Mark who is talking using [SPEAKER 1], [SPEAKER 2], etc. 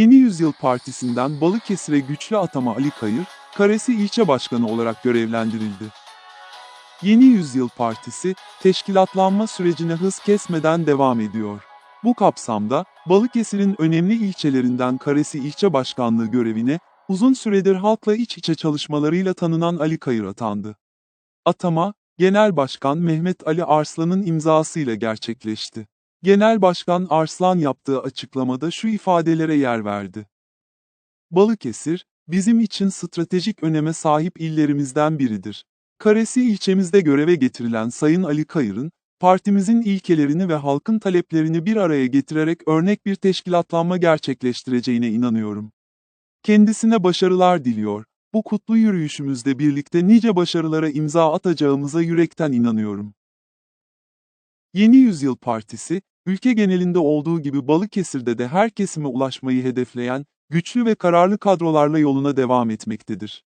[SPEAKER 1] Yeni Yüzyıl Partisi'nden Balıkesir'e güçlü atama Ali Kayır, Karesi ilçe başkanı olarak görevlendirildi. Yeni Yüzyıl Partisi, teşkilatlanma sürecine hız kesmeden devam ediyor. Bu kapsamda, Balıkesir'in önemli ilçelerinden Karesi ilçe başkanlığı görevine, uzun süredir halkla iç içe çalışmalarıyla tanınan Ali Kayır atandı. Atama, Genel Başkan Mehmet Ali Arslan'ın imzasıyla gerçekleşti. Genel Başkan Arslan yaptığı açıklamada şu ifadelere yer verdi. Balıkesir, bizim için stratejik öneme sahip illerimizden biridir. Karesi ilçemizde göreve getirilen Sayın Ali Kayır'ın, partimizin ilkelerini ve halkın taleplerini bir araya getirerek örnek bir teşkilatlanma gerçekleştireceğine inanıyorum. Kendisine başarılar diliyor. Bu kutlu yürüyüşümüzde birlikte nice başarılara imza atacağımıza yürekten inanıyorum. Yeni Yüzyıl Partisi, ülke genelinde olduğu gibi Balıkesir'de de her kesime ulaşmayı hedefleyen, güçlü ve kararlı kadrolarla yoluna devam etmektedir.